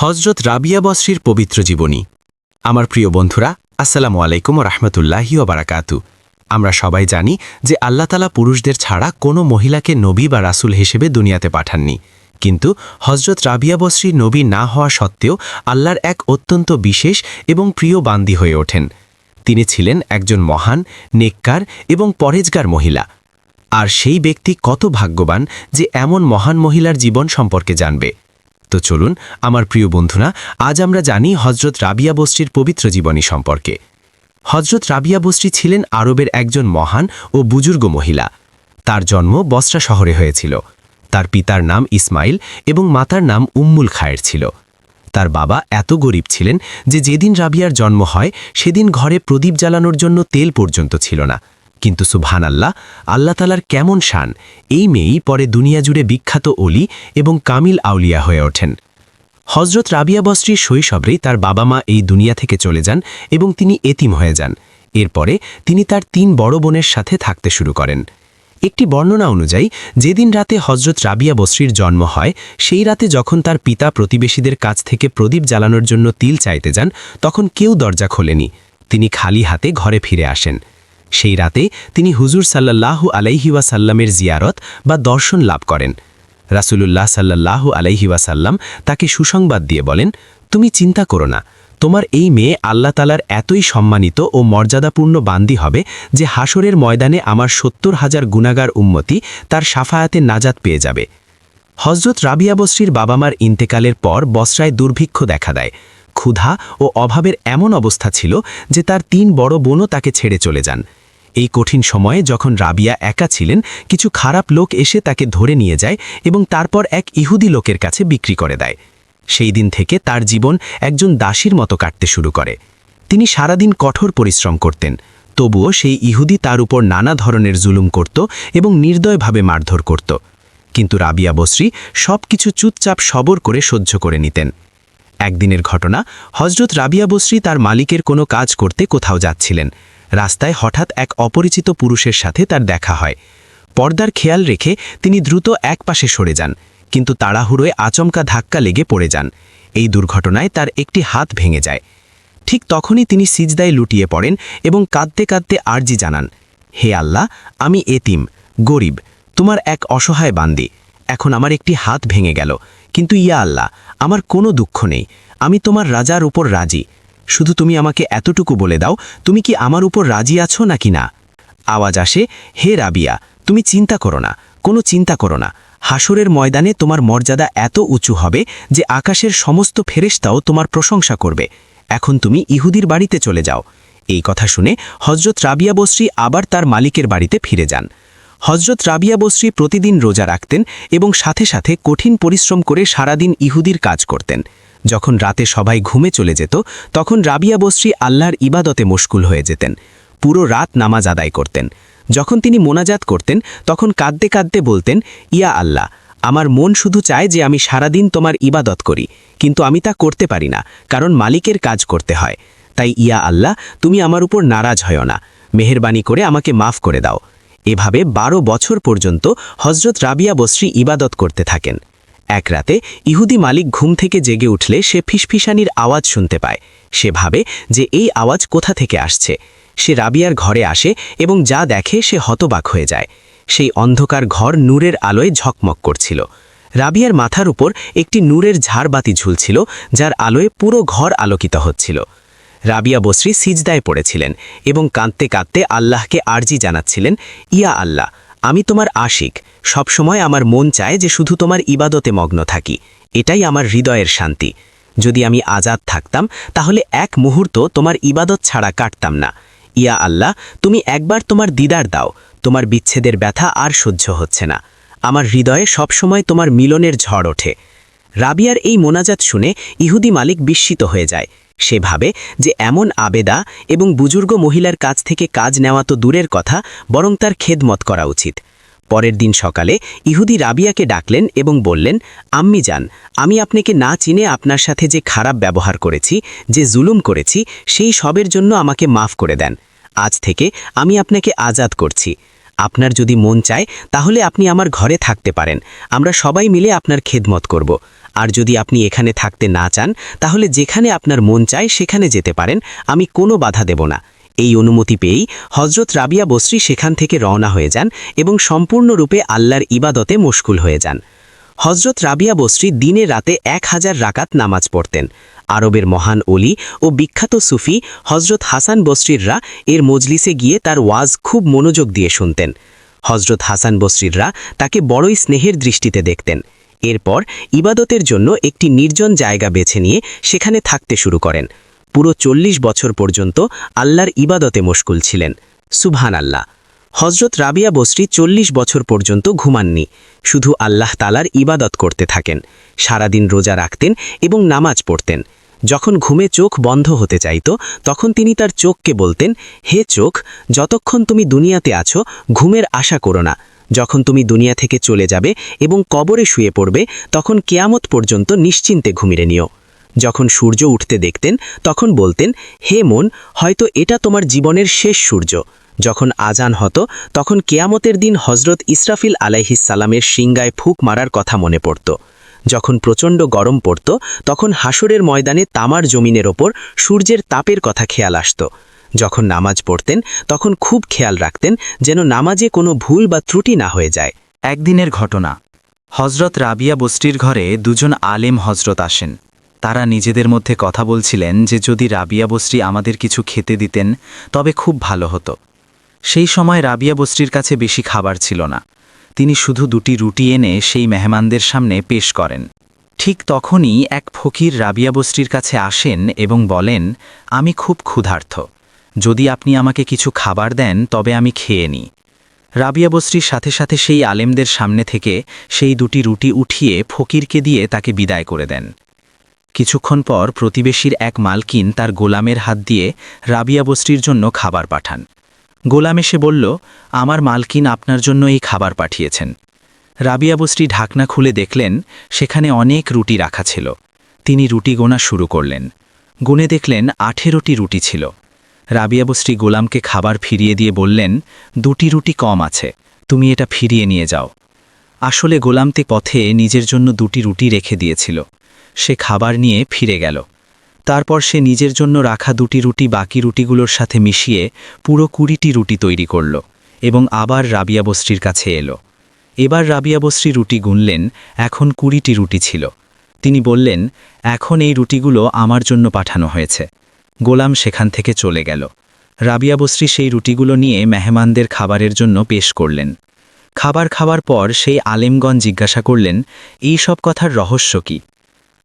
হজরত রাবিয়া বসরির পবিত্র জীবনী। আমার প্রিয় বন্ধুরা, আসসালামু আলাইকুম রহমতুল্লাহি বারাকাতু। আমরা সবাই জানি যে আল্লাহতালা পুরুষদের ছাড়া কোনো মহিলাকে নবী বা রাসুল হিসেবে দুনিয়াতে পাঠাননি। কিন্তু হজরত রাবিয়া বসরি নবী না হওয়া সত্ত্বেও আল্লাহর এক অত্যন্ত বিশেষ এবং প্রিয় বান্দি হয়ে ওঠেন। তিনি ছিলেন একজন মহান, নেককার এবং পরেজগার মহিলা। আর সেই ব্যক্তি কত ভাগ্যবান যে এমন মহান মহিলার জীবন সম্পর্কে জানবে। তো চলুন, আমার প্রিয় বন্ধুরা, আজ আমরা জানি হজরত রাবিয়া বস্রির পবিত্র জীবনী সম্পর্কে। হজরত রাবিয়া বস্রি ছিলেন আরবের একজন মহান ও বুজুর্গ মহিলা। তার জন্ম বস্রা শহরে হয়েছিল। তার পিতার নাম ইসমাইল এবং মাতার নাম উম্মুল খায়ের ছিল। তার বাবা এত গরিব ছিলেন যে যেদিন রাবিয়ার জন্ম হয়, সেদিন ঘরে প্রদীপ জ্বালানোর জন্য তেল পর্যন্ত ছিল না। কিন্তু সুবহান আল্লাহ আল্লাহ তালার কেমন শান? এই মেয়েই পরে দুনিয়া জুড়ে বিখ্যাত অলি এবং কামিল আউলিয়া হয়ে ওঠেন। হজরত রাবিয়া বস্রির শৈশবেই তার বাবা মা এই দুনিয়া থেকে চলে যান এবং তিনি এতিম হয়ে যান। এরপরে তিনি তার তিন বড় বোনের সাথে থাকতে শুরু করেন। একটি বর্ণনা অনুযায়ী, যেদিন রাতে হজরত রাবিয়া বস্রির জন্ম হয়, সেই রাতে যখন তার পিতা প্রতিবেশীদের কাছ থেকে প্রদীপ জ্বালানোর জন্য তিল চাইতে যান, তখন কেউ দরজা খোলেনি। তিনি খালি হাতে ঘরে ফিরে আসেন। সেই রাতে তিনি হুজুর সাল্লাল্লাহু আলাইহি ওয়াসাল্লামের জিয়ারত বা দর্শন লাভ করেন। রাসূলুল্লাহ সাল্লাল্লাহু আলাইহি ওয়াসাল্লাম তাকে সুসংবাদ দিয়ে বলেন, তুমি চিন্তা করো না, তোমার এই মেয়ে আল্লাহ তালার এতই সম্মানিত ও মর্যাদাপূর্ণ বান্দি হবে যে হাসরের ময়দানে আমার সত্তর হাজার গুণাগার উম্মতি তার সাফায়াতে নাজাত পেয়ে যাবে। হজরত রাবিয়া বস্রির বাবা মার ইন্তেকালের পর বসরায় দুর্ভিক্ষ দেখা দেয়। ক্ষুধা ও অভাবের এমন অবস্থা ছিল যে তার তিন বড় বোনও তাকে ছেড়ে চলে যান। এই কঠিন সময়ে যখন রাবিয়া একা ছিলেন, কিছু খারাপ লোক এসে তাকে ধরে নিয়ে যায় এবং তারপর এক ইহুদি লোকের কাছে বিক্রি করে দেয়। সেই দিন থেকে তার জীবন একজন দাসীর মতো কাটতে শুরু করে। তিনি সারাদিন কঠোর পরিশ্রম করতেন, তবুও সেই ইহুদি তার উপর নানা ধরনের জুলুম করত এবং নির্দয়ভাবে মারধর করত। কিন্তু রাবিয়া বসরি সব কিছু চুপচাপ সবর করে সহ্য করে নিতেন। একদিনের ঘটনা হজরত রাবিয়া বসরি তার মালিকের কোনো কাজ করতে কোথাও যাচ্ছিলেন। রাস্তায় হঠাৎ এক অপরিচিত পুরুষের সাথে তার দেখা হয়। পর্দার খেয়াল রেখে তিনি দ্রুত এক পাশে সরে যান, কিন্তু তাড়াহুড়োয় আচমকা ধাক্কা লেগে পড়ে যান। এই দুর্ঘটনায় তার একটি হাত ভেঙে যায়। ঠিক তখনই তিনি সিজদায় লুটিয়ে পড়েন এবং কাঁদতে কাঁদতে আর্জি জানান, হে আল্লাহ, আমি এতিম, গরিব, তোমার এক অসহায় বান্দি। এখন আমার একটি হাত ভেঙে গেল। কিন্তু ইয়া আল্লাহ, আমার কোনো দুঃখ নেই। আমি তোমার রাজার উপর রাজি। শুধু তুমি আমাকে এতটুকু বলে দাও, তুমি কি আমার উপর রাজি আছো নাকি না? আওয়াজ আসে, হে রাবিয়া, তুমি চিন্তা করো না, কোনো চিন্তা করো না। হাসরের ময়দানে তোমার মর্যাদা এত উঁচু হবে যে আকাশের সমস্ত ফেরেশতাও তোমার প্রশংসা করবে। এখন তুমি ইহুদির বাড়িতে চলে যাও। এই কথা শুনে হজরত রাবিয়া বসরি আবার তার মালিকের বাড়িতে ফিরে যান। হজরত রাবিয়া বসরি প্রতিদিন রোজা রাখতেন এবং সাথে সাথে কঠিন পরিশ্রম করে সারাদিন ইহুদির কাজ করতেন। যখন রাতে সবাই ঘুমে চলে যেত, তখন রাবিয়া বসরি আল্লাহর ইবাদতে মুশকুল হয়ে যেতেন। পুরো রাত নামাজ আদায় করতেন। যখন তিনি মোনাজাত করতেন, তখন কাঁদতে কাঁদতে বলতেন, ইয়া আল্লাহ, আমার মন শুধু চায় যে আমি সারাদিন তোমার ইবাদত করি, কিন্তু আমি তা করতে পারি না, কারণ মালিকের কাজ করতে হয়। তাই ইয়া আল্লাহ, তুমি আমার উপর নারাজ হয় না। মেহরবানি করে আমাকে মাফ করে দাও। এভাবে বারো বছর পর্যন্ত হজরত রাবিয়া বসরি ইবাদত করতে থাকেন। এক রাতে ইহুদি মালিক ঘুম থেকে জেগে উঠলে সে ফিসফিসানির আওয়াজ শুনতে পায়। সে ভাবে যে এই আওয়াজ কোথা থেকে আসছে। সে রাবিয়ার ঘরে আসে এবং যা দেখে সে হতবাক হয়ে যায়। সেই অন্ধকার ঘর নূরের আলোয় ঝকমক করছিল। রাবিয়ার মাথার উপর একটি নূরের ঝাড়বাতি ঝুলছিল, যার আলোয় পুরো ঘর আলোকিত হচ্ছিল। রাবিয়া বসরি সিজদায় পড়েছিলেন এবং কাঁদতে কাঁদতে আল্লাহকে আর্জি জানাচ্ছিলেন, ইয়া আল্লাহ, আমি তোমার আশিক। সবসময় আমার মন চায় যে শুধু তোমার ইবাদতে মগ্ন থাকি। এটাই আমার হৃদয়ের শান্তি। যদি আমি আজাদ থাকতাম, তাহলে এক মুহূর্ত তোমার ইবাদত ছাড়া কাটতাম না। ইয়া আল্লাহ, তুমি একবার তোমার দিদার দাও। তোমার বিচ্ছেদের ব্যথা আর সহ্য হচ্ছে না। আমার হৃদয়ে সবসময় তোমার মিলনের ঝড় ওঠে। রাবিয়ার এই মোনাজাত শুনে ইহুদি মালিক বিস্মিত হয়ে যায়। সে ভাবে যে এমন আবেদা এবং বুজুর্গ মহিলার কাছ থেকে কাজ নেওয়া তো দূরের কথা, বরং তার খেদমত করা উচিত। পরের দিন সকালে ইহুদি রাবিয়াকে ডাকলেন এবং বললেন, আম্মি যান, আমি আপনাকে না চিনে আপনার সাথে যে খারাপ ব্যবহার করেছি, যে জুলুম করেছি, সেই সবের জন্য আমাকে মাফ করে দেন। আজ থেকে আমি আপনাকে আজাদ করছি। আপনার যদি মন চায়, তাহলে আপনি আমার ঘরে থাকতে পারেন। আমরা সবাই মিলে আপনার খেদমত করব। আর যদি আপনি এখানে থাকতে না চান, তাহলে যেখানে আপনার মন চায় সেখানে যেতে পারেন, আমি কোনো বাধা দেব না। এই অনুমতি পেয়েই হজরত রাবিয়া বসরি সেখান থেকে রওনা হয়ে যান এবং সম্পূর্ণরূপে আল্লাহর ইবাদতে মশগুল হয়ে যান। হজরত রাবিয়া বসরি দিনে রাতে এক হাজার রাকাত নামাজ পড়তেন। আরবের মহান অলি ও বিখ্যাত সুফি হজরত হাসান বসরিররা এর মজলিসে গিয়ে তার ওয়াজ খুব মনোযোগ দিয়ে শুনতেন। হজরত হাসান বসরিররা তাকে বড়ই স্নেহের দৃষ্টিতে দেখতেন। এরপর ইবাদতের জন্য একটি নির্জন জায়গা বেছে নিয়ে সেখানে থাকতে শুরু করেন। পুরো চল্লিশ বছর পর্যন্ত আল্লাহর ইবাদতে মশগুল ছিলেন। সুবহান আল্লাহ হজরত রাবিয়া বসরি চল্লিশ বছর পর্যন্ত ঘুমাননি। শুধু আল্লাহ তালার ইবাদত করতে থাকেন। সারাদিন রোজা রাখতেন এবং নামাজ পড়তেন। যখন ঘুমে চোখ বন্ধ হতে চাইত, তখন তিনি তার চোখকে বলতেন, হে চোখ, যতক্ষণ তুমি দুনিয়াতে আছো, ঘুমের আশা করো না। যখন তুমি দুনিয়া থেকে চলে যাবে এবং কবরে শুয়ে পড়বে, তখন কেয়ামত পর্যন্ত নিশ্চিন্তে ঘুমিরে নিও। যখন সূর্য উঠতে দেখতেন, তখন বলতেন, হে মন, হয়তো এটা তোমার জীবনের শেষ সূর্য। যখন আজান হতো, তখন কেয়ামতের দিন হজরত ইসরাফিল আলাইহিসালামের সিংগায় ফুক মারার কথা মনে পড়ত। যখন প্রচণ্ড গরম পড়ত, তখন হাসরের ময়দানে তামার জমিনের ওপর সূর্যের তাপের কথা খেয়াল আসত। যখন নামাজ পড়তেন, তখন খুব খেয়াল রাখতেন যেন নামাজে কোনো ভুল বা ত্রুটি না হয়ে যায়। একদিনের ঘটনা। হজরত রাবিয়া বস্তির ঘরে দুজন আলেম হজরত আসেন। তারা নিজেদের মধ্যে কথা বলছিলেন যে, যদি রাবিয়া বস্ত্রী আমাদের কিছু খেতে দিতেন, তবে খুব ভালো হতো। সেই সময় রাবিয়া বস্ত্রীর কাছে বেশি খাবার ছিল না। তিনি শুধু দুটি রুটি এনে সেই মেহমানদের সামনে পেশ করেন। ঠিক তখনই এক ফকির রাবিয়া বস্ত্রীর কাছে আসেন এবং বলেন, আমি খুব ক্ষুধার্থ। যদি আপনি আমাকে কিছু খাবার দেন, তবে আমি খেয়ে নিই। রাবিয়া বস্রির সাথে সাথে সেই আলেমদের সামনে থেকে সেই দুটি রুটি উঠিয়ে ফকিরকে দিয়ে তাকে বিদায় করে দেন। কিছুক্ষণ পর প্রতিবেশীর এক মালকিন তার গোলামের হাত দিয়ে রাবিয়া বস্রির জন্য খাবার পাঠান। গোলাম এসে বলল, আমার মালকিন আপনার জন্য এই খাবার পাঠিয়েছেন। রাবিয়া বস্রি ঢাকনা খুলে দেখলেন, সেখানে অনেক রুটি রাখা ছিল। তিনি রুটি গোনা শুরু করলেন। গুনে দেখলেন আঠেরোটি রুটি ছিল। রাবিয়া বস্রি গোলামকে খাবার ফিরিয়ে দিয়ে বললেন, দুটি রুটি কম আছে, তুমি এটা ফিরিয়ে নিয়ে যাও। আসলে গোলামতে পথে নিজের জন্য দুটি রুটি রেখে দিয়েছিল। সে খাবার নিয়ে ফিরে গেল। তারপর সে নিজের জন্য রাখা দুটি রুটি বাকি রুটিগুলোর সাথে মিশিয়ে পুরো কুড়িটি রুটি তৈরি করল এবং আবার রাবিয়া বস্রির কাছে এলো। এবার রাবিয়া বস্রি রুটি গুনলেন, এখন কুড়িটি রুটি ছিল। তিনি বললেন, এখন এই রুটিগুলো আমার জন্য পাঠানো হয়েছে। গোলাম সেখান থেকে চলে গেল। রাবিয়া বস্রি সেই রুটিগুলো নিয়ে মেহমানদের খাবারের জন্য পেশ করলেন। খাবার খাওয়ার পর সেই আলেমগণ জিজ্ঞাসা করলেন, এই সব কথার রহস্য কি?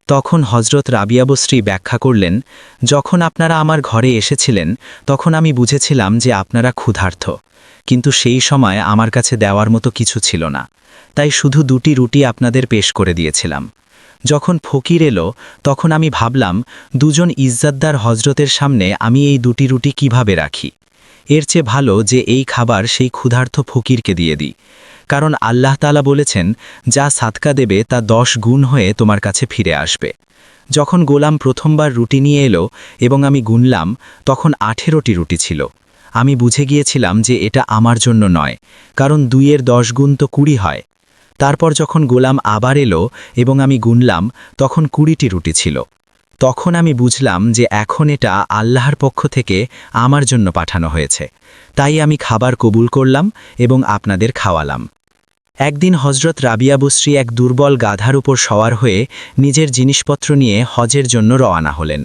তখন হজরত রাবিয়া বস্রি ব্যাখ্যা করলেন, যখন আপনারা আমার ঘরে এসেছিলেন, তখন আমি বুঝেছিলাম যে আপনারা ক্ষুধার্থ কিন্তু সেই সময় আমার কাছে দেওয়ার মতো কিছু ছিল না। তাই শুধু দুটি রুটি আপনাদের পেশ করে দিয়েছিলাম। যখন ফকির এলো, তখন আমি ভাবলাম, দুজন ইজ্জাতদার হজরতের সামনে আমি এই দুটি রুটি কীভাবে রাখি? এর চেয়ে ভালো যে এই খাবার সেই ক্ষুধার্থ ফকিরকে দিয়ে দিই। কারণ আল্লাহ তালা বলেছেন, যা সাতকা দেবে তা দশ গুণ হয়ে তোমার কাছে ফিরে আসবে। যখন গোলাম প্রথমবার রুটি নিয়ে এলো এবং আমি গুনলাম, তখন আঠেরোটি রুটি ছিল। আমি বুঝে গিয়েছিলাম যে এটা আমার জন্য নয়, কারণ দুইয়ের দশ গুণ তো কুড়ি হয়। তারপর যখন গোলাম আবার এলো এবং আমি গুনলাম, তখন কুড়িটি রুটি ছিল। তখন আমি বুঝলাম যে এখন এটা আল্লাহর পক্ষ থেকে আমার জন্য পাঠানো হয়েছে। তাই আমি খাবার কবুল করলাম এবং আপনাদের খাওয়ালাম। একদিন হজরত রাবিয়া বস্রি এক দুর্বল গাধার উপর সওয়ার হয়ে নিজের জিনিসপত্র নিয়ে হজের জন্য রওয়ানা হলেন।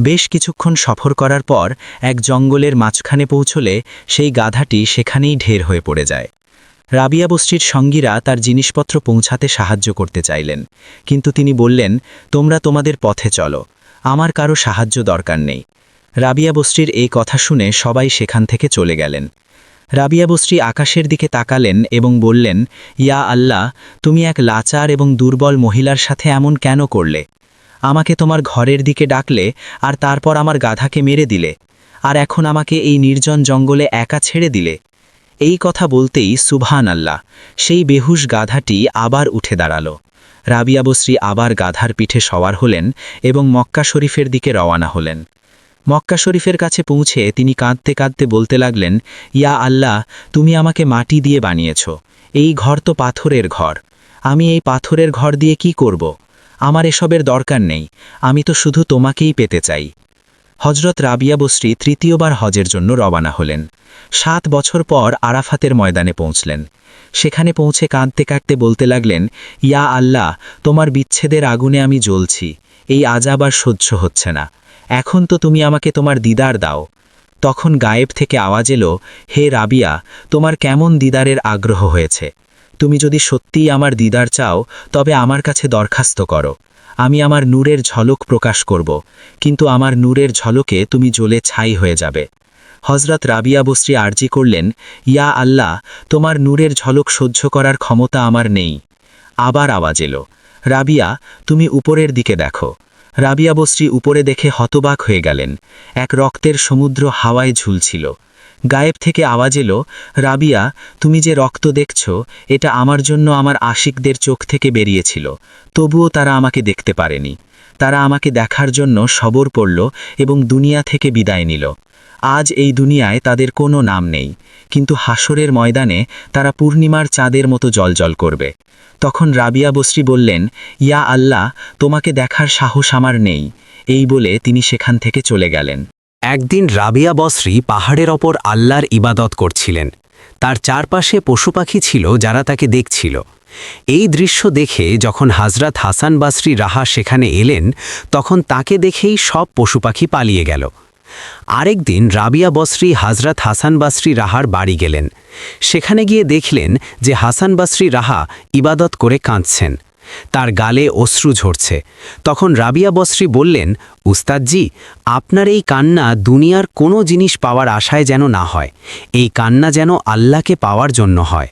বেশ কিছুক্ষণ সফর করার পর এক জঙ্গলের মাঝখানে পৌঁছলে সেই গাধাটি সেখানেই ঢের হয়ে পড়ে যায়। রাবিয়া বস্তির সঙ্গীরা তার জিনিসপত্র পৌঁছাতে সাহায্য করতে চাইলেন। কিন্তু তিনি বললেন, তোমরা তোমাদের পথে চলো। আমার কারও সাহায্য দরকার নেই। রাবিয়া বস্ত্রীর এই কথা শুনে সবাই সেখান থেকে চলে গেলেন। রাবিয়া বস্ত্রী আকাশের দিকে তাকালেন এবং বললেন, ইয়া আল্লাহ, তুমি এক লাচার এবং দুর্বল মহিলার সাথে এমন কেন করলে? আমাকে তোমার ঘরের দিকে ডাকলে আর তারপর আমার গাধাকে মেরে দিলে। আর এখন আমাকে এই নির্জন জঙ্গলে একা ছেড়ে দিলে? এই কথা বলতেই সুবহান আল্লাহ সেই বেহুশ গাধাটি আবার উঠে দাঁড়াল। রাবিয়াবশ্রী আবার গাধার পিঠে সওয়ার হলেন এবং মক্কা শরীফের দিকে রওয়ানা হলেন। মক্কা শরীফের কাছে পৌঁছে তিনি কাঁদতে কাঁদতে বলতে লাগলেন, ইয়া আল্লাহ, তুমি আমাকে মাটি দিয়ে বানিয়েছ। এই ঘর তো পাথরের ঘর। আমি এই পাথরের ঘর দিয়ে কি করব? আমার এসবের দরকার নেই। আমি তো শুধু তোমাকেই পেতে চাই। হজরত রাবিয়া বসরি তৃতীয়বার হজের জন্য রওনা হলেন। সাত বছর পর আরাফাতের ময়দানে পৌঁছলেন। সেখানে পৌঁছে কাঁদতে কাঁদতে বলতে লাগলেন, ইয়া আল্লাহ, তোমার বিচ্ছেদের আগুনে আমি জ্বলছি, এই আজাব আর সহ্য হচ্ছে না। এখন তো তুমি আমাকে তোমার দিদার দাও। তখন গায়েব থেকে আওয়াজ এলো, হে রাবিয়া, তোমার কেমন দিদারের আগ্রহ হয়েছে? তুমি যদি সত্যিই আমার দিদার চাও, তবে আমার কাছে দরখাস্ত করো। আমি আমার নূরের ঝলক প্রকাশ করব, কিন্তু আমার নূরের ঝলকে তুমি জ্বলে ছাই হয়ে যাবে। হজরত রাবিয়া বস্রী আর্জি করলেন, ইয়া আল্লাহ, তোমার নূরের ঝলক সহ্য করার ক্ষমতা আমার নেই। আবার আওয়াজ এলো, রাবিয়া, তুমি উপরের দিকে দেখো। রাবিয়া বস্রী উপরে দেখে হতবাক হয়ে গেলেন, এক রক্তের সমুদ্র হাওয়ায় ঝুলছিল। গায়েব থেকে আওয়াজ এলো, রাবিয়া, তুমি যে রক্ত দেখছ, এটা আমার জন্য আমার আশিকদের চোখ থেকে বেরিয়েছিল। তবুও তারা আমাকে দেখতে পারেনি। তারা আমাকে দেখার জন্য সবর পড়ল এবং দুনিয়া থেকে বিদায় নিল। আজ এই দুনিয়ায় তাদের কোনো নাম নেই, কিন্তু হাসরের ময়দানে তারা পূর্ণিমার চাঁদের মতো জলজল করবে। তখন রাবিয়া বসরি বললেন, ইয়া আল্লাহ, তোমাকে দেখার সাহস আমার নেই। এই বলে তিনি সেখান থেকে চলে গেলেন। একদিন রাবিয়া বসরি পাহাড়ের ওপর আল্লাহর ইবাদত করছিলেন। তার চারপাশে পশু পাখি ছিল যারা তাকে দেখছিল। এই দৃশ্য দেখে যখন হাজরাত হাসান বাসরি রাহা সেখানে এলেন, তখন তাকে দেখেই সব পশু পাখি পালিয়ে গেল। আরেকদিন রাবিয়া বসরি হাজরাত হাসান বাসরি রাহার বাড়ি গেলেন। সেখানে গিয়ে দেখলেন যে হাসান বাসরি রাহা ইবাদত করে কাঁদছেন। তার গালে অশ্রু ঝরছে। তখন রাবিয়া বসরি বললেন, উস্তাদজি, আপনার এই কান্না দুনিয়ার কোনো জিনিস পাওয়ার আশায় যেন না হয়। এই কান্না যেন আল্লাহকে পাওয়ার জন্য হয়।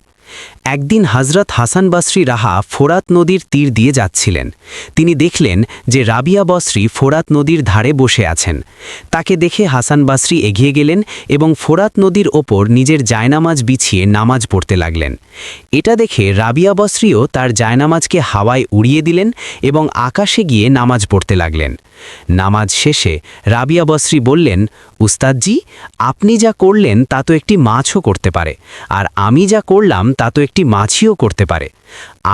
একদিন হজরত হাসান বাসরি রাহা ফোরাত নদীর তীর দিয়ে যাচ্ছিলেন। তিনি দেখলেন যে রাবিয়া বসরি ফোরাত নদীর ধারে বসে আছেন। তাকে দেখে হাসান বাসরি এগিয়ে গেলেন এবং ফোরাত নদীর ওপর নিজের জায়নামাজ বিছিয়ে নামাজ পড়তে লাগলেন। এটা দেখে রাবিয়া বসরিও তার জায়নামাজকে হাওয়ায় উড়িয়ে দিলেন এবং আকাশে গিয়ে নামাজ পড়তে লাগলেন। নামাজ শেষে রাবিয়া বসরি বললেন, উস্তাদজি, আপনি যা করলেন তা তো একটি মাছও করতে পারে, আর আমি যা করলাম তা তো একটি মাছিও করতে পারে।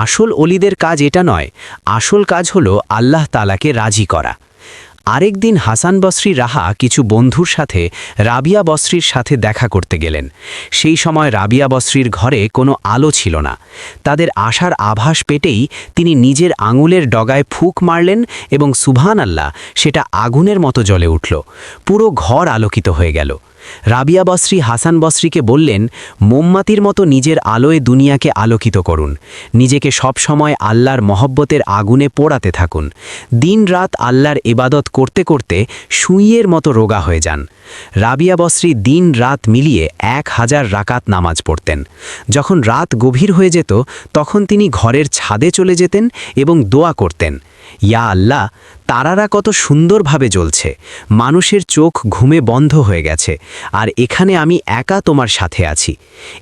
আসল অলিদের কাজ এটা নয়, আসল কাজ হলো আল্লাহ তালাকে রাজি করা। আরেকদিন হাসান বসরি রাহা কিছু বন্ধুর সাথে রাবিয়া বসরির সাথে দেখা করতে গেলেন। সেই সময় রাবিয়া বসরির ঘরে কোনো আলো ছিল না। তাদের আশার আভাস পেটেই তিনি নিজের আঙুলের ডগায় ফুক মারলেন এবং সুভান আল্লাহ সেটা আগুনের মতো জ্বলে উঠল। পুরো ঘর আলোকিত হয়ে গেল। রাবিয়া বসরি হাসান বসরিকে বললেন, মোমবাতির মতো নিজের আলোয় দুনিয়াকে আলোকিত করুন। নিজেকে সব সময় আল্লাহর মহব্বতের আগুনে পোড়াতে থাকুন। দিন রাত আল্লাহর এবাদত করতে করতে সুইয়ের মতো রোগা হয়ে যান। রাবিয়া বসরি দিন রাত মিলিয়ে এক হাজার রাকাত নামাজ পড়তেন। যখন রাত গভীর হয়ে যেত, তখন তিনি ঘরের ছাদে চলে যেতেন এবং দোয়া করতেন, ইয়া আল্লাহ তারারা কত সুন্দরভাবে জ্বলছে। মানুষের চোখ ঘুমে বন্ধ হয়ে গেছে। আর এখানে আমি একা তোমার সাথে আছি।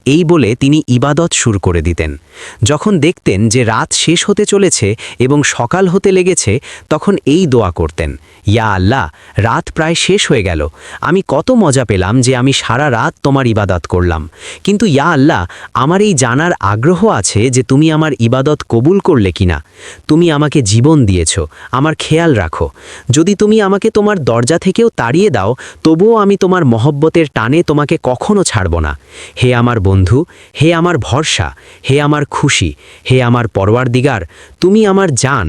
এই বলে তিনি ইবাদত শুরু করে দিতেন। যখন দেখতেন যে রাত শেষ হতে চলেছে এবং সকাল হতে লেগেছে, তখন এই দোয়া করতেন, ইয়া আল্লাহ, রাত প্রায় শেষ হয়ে গেল। আমি কত মজা পেলাম যে আমি সারা রাত তোমার ইবাদত করলাম। কিন্তু ইয়া আল্লাহ, আমার এই জানার আগ্রহ আছে যে তুমি আমার ইবাদত কবুল করলে কিনা। তুমি আমাকে জীবন দিয়েছ, আমার খেয়াল রাখো, যদি তুমি আমাকে তোমার দরজা থেকেও তাড়িয়ে দাও, তবুও আমি তোমার মহব্বতের টানে তোমাকে কখনো ছাড়ব না। হে আমার বন্ধু, হে আমার ভরসা, হে আমার খুশি, হে আমার পরওয়ার দিগার তুমি আমার জান।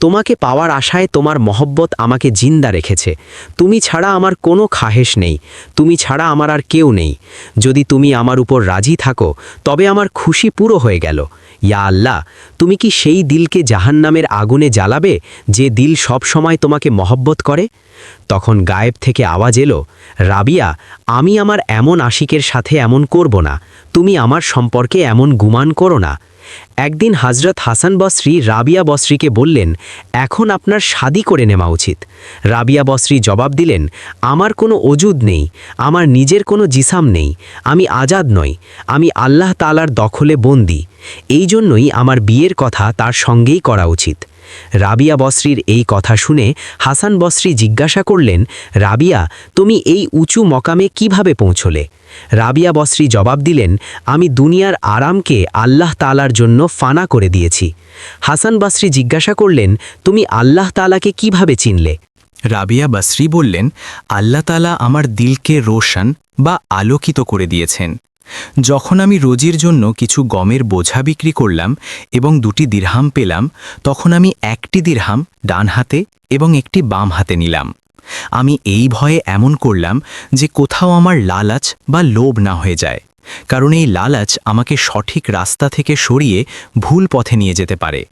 তোমাকে পাওয়ার আশায় তোমার মহব্বত আমাকে জিন্দা রেখেছে। তুমি ছাড়া আমার কোনো খাহেশ নেই, তুমি ছাড়া আমার আর কেউ নেই। যদি তুমি আমার উপর রাজি থাকো, তবে আমার খুশি পুরো হয়ে গেল। ইয়া আল্লাহ, তুমি কি সেই দিলকে জাহান্নামের আগুনে জ্বালাবে যে দিল সব সময় তোমাকে মহব্বত করে? তখন গায়েব থেকে আওয়াজ এলো, রাবিয়া, আমি আমার এমন আশিকের সাথে এমন করব না, তুমি আমার সম্পর্কে এমন গুমান করো না। একদিন হাজরত হাসান বসরি রাবিয়া বসরিকে বললেন, এখন আপনার শাদি করে নেওয়া উচিত। রাবিয়া বসরি জবাব দিলেন, আমার কোনো অজুদ নেই, আমার নিজের কোনো জিসাম নেই, আমি আজাদ নই, আমি আল্লাহ তালার দখলে বন্দি। এই জন্যই আমার বিয়ের কথা তার সঙ্গেই করা উচিত। রাবিয়া বসরির এই কথা শুনে হাসান বসরি জিজ্ঞাসা করলেন, রাবিয়া, তুমি এই উঁচু মকামে কীভাবে পৌঁছলে? রাবিয়া বসরি জবাব দিলেন, আমি দুনিয়ার আরামকে আল্লাহ তালার জন্য ফানা করে দিয়েছি। হাসান বসরি জিজ্ঞাসা করলেন, তুমি আল্লাহ তালাকে কীভাবে চিনলে? রাবিয়া বাসরি বললেন, আল্লাহ তালা আমার দিলকে রোশন বা আলোকিত করে দিয়েছেন। যখন আমি রোজির জন্য কিছু গমের বোঝা বিক্রি করলাম এবং দুটি দিরহাম পেলাম, তখন আমি একটি দিরহাম ডান হাতে এবং একটি বাম হাতে নিলাম। আমি এই ভয়ে এমন করলাম যে কোথাও আমার লালাচ বা লোভ না হয়ে যায়, কারণ এই লালাচ আমাকে সঠিক রাস্তা থেকে সরিয়ে ভুল পথে নিয়ে যেতে পারে।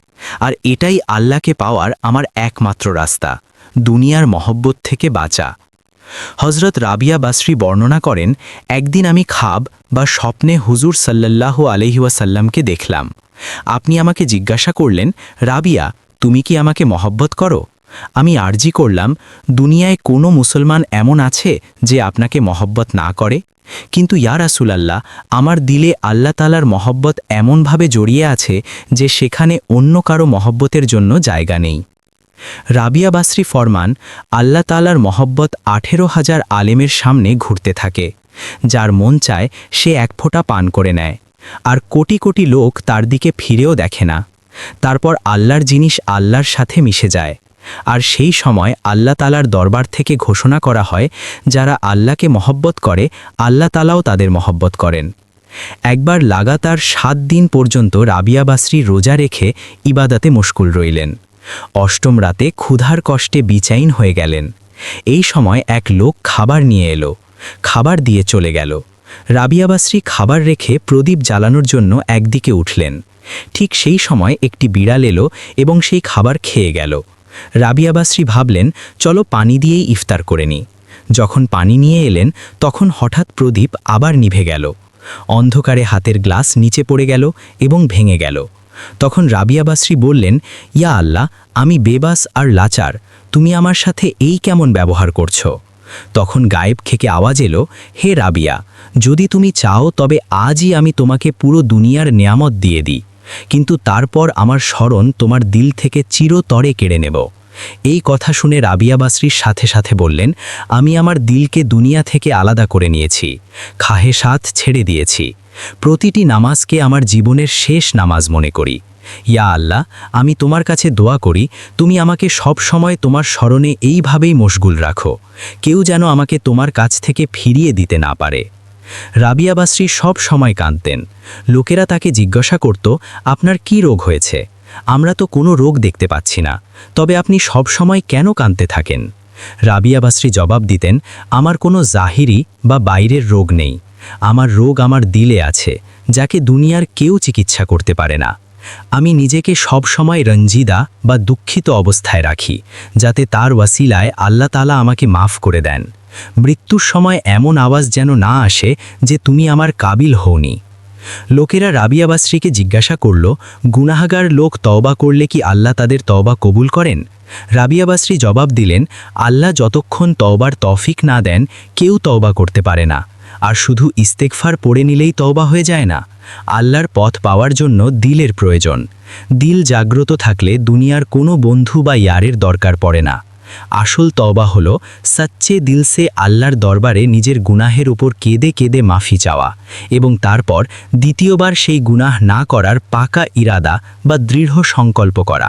আর এটাই আল্লাহকে পাওয়ার আমার একমাত্র রাস্তা, দুনিয়ার মহব্বত থেকে বাঁচা। হজরত রাবিয়া বাসরি বর্ণনা করেন, একদিন আমি খাব বা স্বপ্নে হুজুর সাল্লাল্লাহু আলহিউসাল্লামকে দেখলাম। আপনি আমাকে জিজ্ঞাসা করলেন, রাবিয়া, তুমি কি আমাকে মহব্বত করো? আমি আর্জি করলাম, দুনিয়ায় কোনো মুসলমান এমন আছে যে আপনাকে মহব্বত না করে? কিন্তু ইয়া রাসুলাল্লাহ, আমার দিলে আল্লাহ তালার মহব্বত এমনভাবে জড়িয়ে আছে যে সেখানে অন্য কারও মহব্বতের জন্য জায়গা নেই। রাবিয়া বাসরি ফরমান আল্লাহ তালার মহব্বত আঠেরো হাজার আলেমের সামনে ঘুরতে থাকে, যার মন চায় সে এক ফোঁটা পান করে নেয়। আর কোটি কোটি লোক তার দিকে ফিরেও দেখে না। তারপর আল্লাহর জিনিস আল্লাহর সাথে মিশে যায়। আর সেই সময় আল্লাহ তালার দরবার থেকে ঘোষণা করা হয়, যারা আল্লাহকে মহব্বত করে, আল্লাহ তালাও তাদের মহব্বত করেন। একবার লাগাতার সাত দিন পর্যন্ত রাবিয়া বাসরি রোজা রেখে ইবাদাতে মুশকুল রইলেন। অষ্টম রাতে ক্ষুধার কষ্টে বিচাইন হয়ে গেলেন। এই সময় এক লোক খাবার নিয়ে এলো। খাবার দিয়ে চলে গেল। রাবিয়াবাশ্রী খাবার রেখে প্রদীপ জ্বালানোর জন্য একদিকে উঠলেন। ঠিক সেই সময় একটি বিড়াল এলো এবং সেই খাবার খেয়ে গেল। রাবিয়াবাশ্রী ভাবলেন, চলো পানি দিয়েই ইফতার করে নি যখন পানি নিয়ে এলেন, তখন হঠাৎ প্রদীপ আবার নিভে গেল। অন্ধকারে হাতের গ্লাস নিচে পড়ে গেল এবং ভেঙে গেল। তখন রাবিয়া বাসরি বললেন, ইয়া আল্লাহ, আমি বেবাস আর লাচার, তুমি আমার সাথে এই কেমন ব্যবহার করছ? তখন গায়েব থেকে আওয়াজ এলো, হে রাবিয়া, যদি তুমি চাও তবে আজই আমি তোমাকে পুরো দুনিয়ার নিয়ামত দিয়ে দিই, কিন্তু তারপর আমার স্মরণ তোমার দিল থেকে চিরতরে কেড়ে নেব। এই কথা শুনে রাবিয়া বাসরির সাথে সাথে বললেন, আমি আমার দিলকে দুনিয়া থেকে আলাদা করে নিয়েছি, খাহে সাথ ছেড়ে দিয়েছি প্রতিটি নামাজকে আমার জীবনের শেষ নামাজ মনে করি। ইয়া আল্লাহ, আমি তোমার কাছে দোয়া করি, তুমি আমাকে সব সময় তোমার স্মরণে এইভাবেই মশগুল রাখো। কেউ যেন আমাকে তোমার কাছ থেকে ফিরিয়ে দিতে না পারে। রাবিয়া বাসরি সব সময় কাঁদতেন। লোকেরা তাকে জিজ্ঞাসা করত, আপনার কি রোগ হয়েছে? আমরা তো কোনো রোগ দেখতে পাচ্ছি না। তবে আপনি সব সময় কেন কাঁদতে থাকেন? রাবিয়া বাসরি জবাব দিতেন, আমার কোনো জাহিরি বা বাইরের রোগ নেই। আমার রোগ আমার দিলে আছে, যাকে দুনিয়ার কেউ চিকিৎসা করতে পারে না। আমি নিজেকে সব সময় রঞ্জিদা বা দুঃখিত অবস্থায় রাখি, যাতে তার ওয়াসিলায় আল্লাহ তালা আমাকে মাফ করে দেন। মৃত্যুর সময় এমন আওয়াজ যেন না আসে যে তুমি আমার কাবিল হওনি। লোকেরা রাবিয়া বাসরিকে জিজ্ঞাসা করল, গুনাহাগার লোক তওবা করলে কি আল্লাহ তাদের তওবা কবুল করেন? রাবিয়া বাসরি জবাব দিলেন, আল্লাহ যতক্ষণ তওবার তফিক না দেন, কেউ তওবা করতে পারে না। আর শুধু ইস্তেকফার পড়ে নিলেই তওবা হয়ে যায় না। আল্লাহর পথ পাওয়ার জন্য দিলের প্রয়োজন। দিল জাগ্রত থাকলে দুনিয়ার কোনো বন্ধু বা ইয়ারের দরকার পড়ে না। আসল তওবা হল সচ্চে দিলসে আল্লাহর দরবারে নিজের গুনাহের উপর কেঁদে কেঁদে মাফি চাওয়া এবং তারপর দ্বিতীয়বার সেই গুনাহ না করার পাকা ইরাদা বা দৃঢ় সংকল্প করা।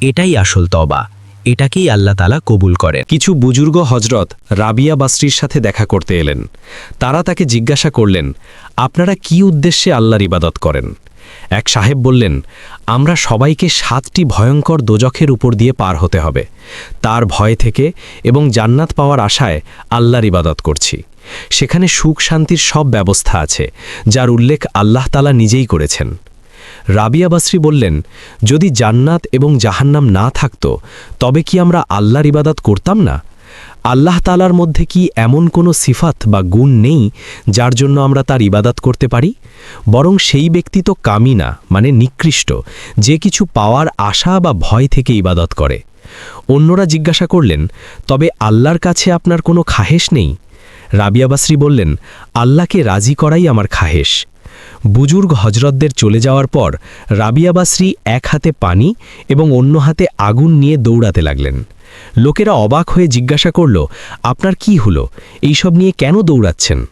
এটাই আসল তবা এটাকেই আল্লাহ তালা কবুল করেন। কিছু বুজুর্গ হজরত রাবিয়া বাসরির সাথে দেখা করতে এলেন। তারা তাকে জিজ্ঞাসা করলেন, আপনারা কি উদ্দেশ্যে আল্লাহর ইবাদত করেন? এক সাহেব বললেন, আমরা সবাইকে সাতটি ভয়ঙ্কর দোজখের উপর দিয়ে পার হতে হবে। তার ভয় থেকে এবং জান্নাত পাওয়ার আশায় আল্লাহর ইবাদত করছি। সেখানে সুখ শান্তির সব ব্যবস্থা আছে, যার উল্লেখ আল্লাহ তালা নিজেই করেছেন। রাবিয়া বাসরি বললেন, যদি জান্নাত এবং জাহান্নাম না থাকত, তবে কি আমরা আল্লাহর ইবাদত করতাম না? আল্লাহ তালার মধ্যে কি এমন কোনো সিফাত বা গুণ নেই যার জন্য আমরা তার ইবাদত করতে পারি? বরং সেই ব্যক্তি তো কামি না মানে নিকৃষ্ট, যে কিছু পাওয়ার আশা বা ভয় থেকে ইবাদত করে। অন্যরা জিজ্ঞাসা করলেন, তবে আল্লাহর কাছে আপনার কোনো খাহেশ নেই? রাবিয়া বাসরি বললেন, আল্লাহকে রাজি করাই আমার খাহেশ। বুজুর্গ হজরতদের চলে যাওয়ার পর রাবিয়া বাসরি এক হাতে পানি এবং অন্য হাতে আগুন নিয়ে দৌড়াতে লাগলেন। লোকেরা অবাক হয়ে জিজ্ঞাসা করল, আপনার কি হলো? এইসব নিয়ে কেন দৌড়াচ্ছেন?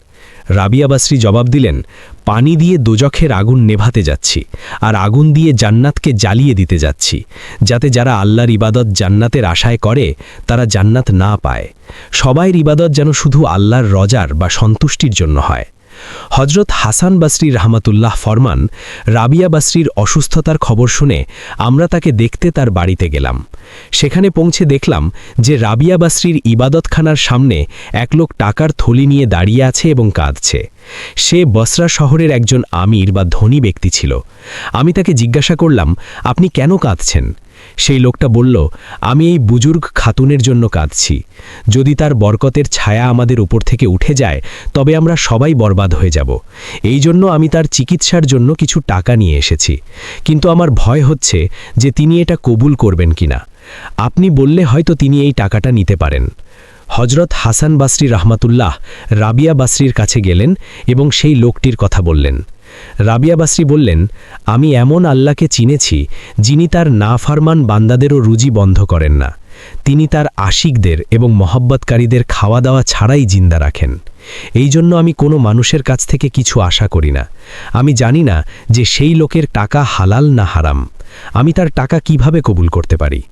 রাবিয়া বাসরি জবাব দিলেন, পানি দিয়ে দোজখের আগুন নেভাতে যাচ্ছি আর আগুন দিয়ে জান্নাতকে জ্বালিয়ে দিতে যাচ্ছি, যাতে যারা আল্লাহর ইবাদত জান্নাতের আশায় করে, তারা জান্নাত না পায়। সবাইয়ের ইবাদত যেন শুধু আল্লাহর রজার বা সন্তুষ্টির জন্য হয়। হজরত হাসান বাসরি রহমাতুল্লাহ ফরমান রাবিয়া বাসরির অসুস্থতার খবর শুনে আমরা তাকে দেখতে তার বাড়িতে গেলাম। সেখানে পৌঁছে দেখলাম যে রাবিয়া বাসরির ইবাদতখানার সামনে এক লোক টাকার থলি নিয়ে দাঁড়িয়ে আছে এবং কাঁদছে। সে বসরা শহরের একজন আমির বা ধনী ব্যক্তি ছিল। আমি তাকে জিজ্ঞাসা করলাম, আপনি কেন কাঁদছেন? সেই লোকটা বলল, আমি এই বুজুর্গ খাতুনের জন্য কাঁদছি। যদি তার বরকতের ছায়া আমাদের উপর থেকে উঠে যায়, তবে আমরা সবাই বরবাদ হয়ে যাব। এই জন্য আমি তার চিকিৎসার জন্য কিছু টাকা নিয়ে এসেছি। কিন্তু আমার ভয় হচ্ছে যে তিনি এটা কবুল করবেন কিনা। আপনি বললে হয়তো তিনি এই টাকাটা নিতে পারেন। হজরত হাসান বাসরি রহমাতুল্লাহ রাবিয়া বাসরির কাছে গেলেন এবং সেই লোকটির কথা বললেন। রাবিয়া বাসরি বললেন, আমি এমন আল্লাহকে চিনেছি যিনি তার নাফারমান বান্দাদেরও রুজি বন্ধ করেন না। তিনি তার আশিকদের এবং মহব্বতকারীদের খাওয়া দাওয়া ছাড়াই জিন্দা রাখেন। এই জন্য আমি কোনো মানুষের কাছ থেকে কিছু আশা করি না। আমি জানি না যে সেই লোকের টাকা হালাল না হারাম। আমি তার টাকা কীভাবে কবুল করতে পারি?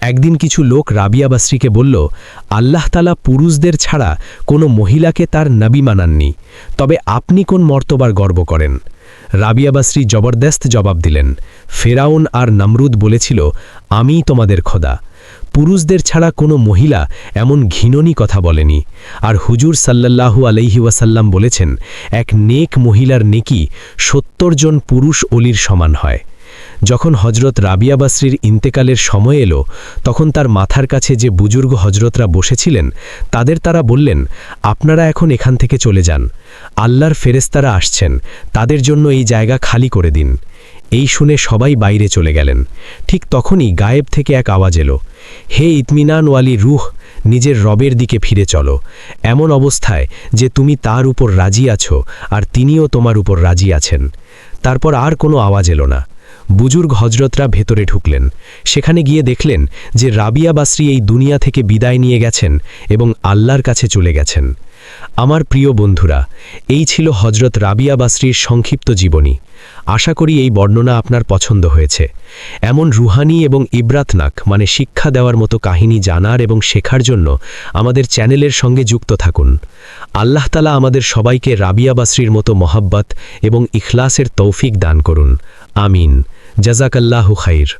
একদিন কিছু লোক রাবিয়া বাসরিকে বলল, আল্লাহ তালা পুরুষদের ছাড়া কোনো মহিলাকে তার নবী মানাননি। তবে আপনি কোন মর্তবার গর্ব করেন? রাবিয়া বাসরি জবরদস্ত জবাব দিলেন, ফেরাউন আর নমরুদ বলেছিল আমিই তোমাদের খোদা। পুরুষদের ছাড়া কোনো মহিলা এমন ঘিননি কথা বলেনি। আর হুজুর সাল্লাল্লাহু আলাইহি ওয়াসাল্লাম বলেছেন, এক নেক মহিলার নেকি সত্তর জন পুরুষ অলির সমান হয়। যখন হজরত রাবিয়া বাসরির ইন্তেকালের সময় এলো, তখন তার মাথার কাছে যে বুজুর্গ হজরতরা বসেছিলেন, তাদের তারা বললেন, আপনারা এখন এখান থেকে চলে যান। আল্লাহর ফেরেস্তারা আসছেন। তাদের জন্য এই জায়গা খালি করে দিন। এই শুনে সবাই বাইরে চলে গেলেন। ঠিক তখনই গায়েব থেকে এক আওয়াজ এলো, হে ইতমিনানওয়ালি রুহ, নিজের রবের দিকে ফিরে চলো। এমন অবস্থায় যে তুমি তার উপর রাজি আছো, আর তিনিও তোমার উপর রাজি আছেন। তারপর আর কোনো আওয়াজ এলো না। বুজুর্গ হজরতরা ভেতরে ঢুকলেন। সেখানে গিয়ে দেখলেন যে রাবিয়া বাসরি এই দুনিয়া থেকে বিদায় নিয়ে গেছেন এবং আল্লাহর কাছে চলে গেছেন। আমার প্রিয় বন্ধুরা, এই ছিল হজরত রাবিয়া বাসরির সংক্ষিপ্ত জীবনী। আশা করি এই বর্ণনা আপনার পছন্দ হয়েছে। এমন রুহানি এবং ইব্রাতনাক মানে শিক্ষা দেওয়ার মতো কাহিনী জানার এবং শেখার জন্য আমাদের চ্যানেলের সঙ্গে যুক্ত থাকুন। আল্লাহ তালা আমাদের সবাইকে রাবিয়া বাসরির মতো মহাব্বত এবং ইখলাসের তৌফিক দান করুন। আমিন। জাজাকাল্লাহু খাইর।